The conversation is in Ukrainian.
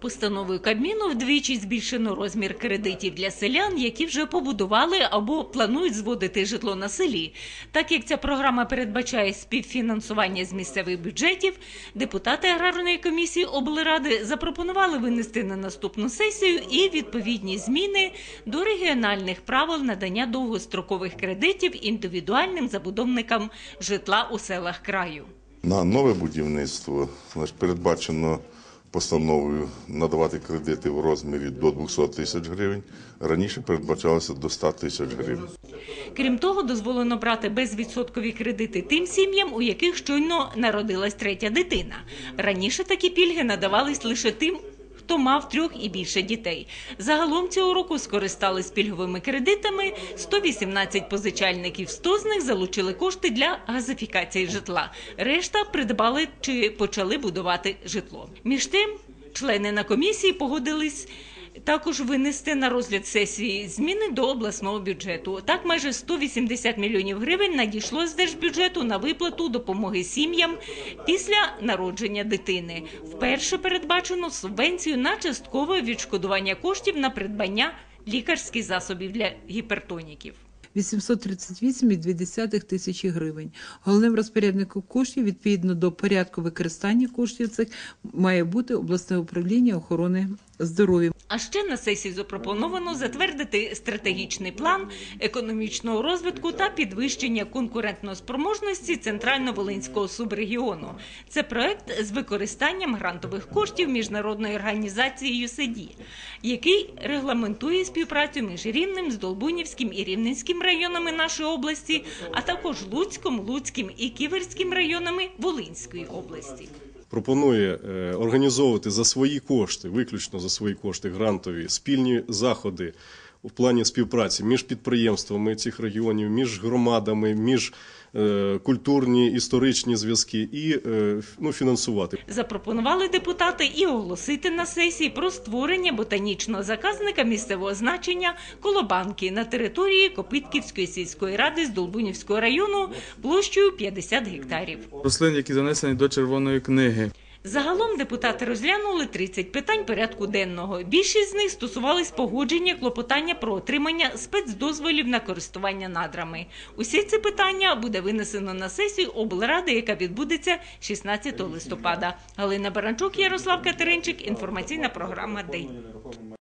Постановою Кабміну вдвічі збільшено розмір кредитів для селян, які вже побудували або планують зводити житло на селі. Так як ця програма передбачає співфінансування з місцевих бюджетів, депутати аграрної комісії облради запропонували винести на наступну сесію і відповідні зміни до регіональних правил надання довгострокових кредитів індивідуальним забудовникам житла у селах краю. На нове будівництво передбачено постановою надавати кредити в розмірі до 200 тисяч гривень. Раніше передбачалося до 100 тисяч гривень. Крім того, дозволено брати безвідсоткові кредити тим сім'ям, у яких щойно народилась третя дитина. Раніше такі пільги надавались лише тим. Хто мав трьох і більше дітей. Загалом цього року скористались пільговими кредитами 118 позичальників, 100 з них залучили кошти для газифікації житла. Решта придбали чи почали будувати житло. Між тим, члени на комісії погодились також винести на розгляд сесії зміни до обласного бюджету. Так, майже 180 мільйонів гривень надійшло з держбюджету на виплату допомоги сім'ям після народження дитини. Вперше передбачено субвенцію на часткове відшкодування коштів на придбання лікарських засобів для гіпертоніків. 838,2 тисячі гривень. Головним розпорядником коштів відповідно до порядку використання коштів цих має бути обласне управління охорони здоров'я. А ще на сесії запропоновано затвердити стратегічний план економічного розвитку та підвищення конкурентноспроможності центрально-волинського субрегіону. Це проект з використанням грантових коштів міжнародної організації USAID, який регламентує співпрацю між Рівнем, Здолбунівським і Рівненським районами нашої області, а також Луцьком, Луцьким і Ківерським районами Волинської області. пропонує е, організовувати за свої кошти, виключно за свої кошти грантові спільні заходи в плані співпраці між підприємствами цих регіонів, між громадами, між е, культурні історичні зв'язки і е, ну, фінансувати. Запропонували депутати і оголосити на сесії про створення ботанічного заказника місцевого значення Колобанки на території Копитківської сільської ради з Долбунівського району площею 50 гектарів. рослин, які занесені до червоної книги. Загалом депутати розглянули 30 питань порядку денного. Більшість з них стосувались погодження клопотання про отримання спецдозволів на користування надрами. Усі ці питання буде винесено на сесію облради, яка відбудеться 16 листопада. Галина Баранчук, Ярослав Катеринчик. Інформаційна програма День.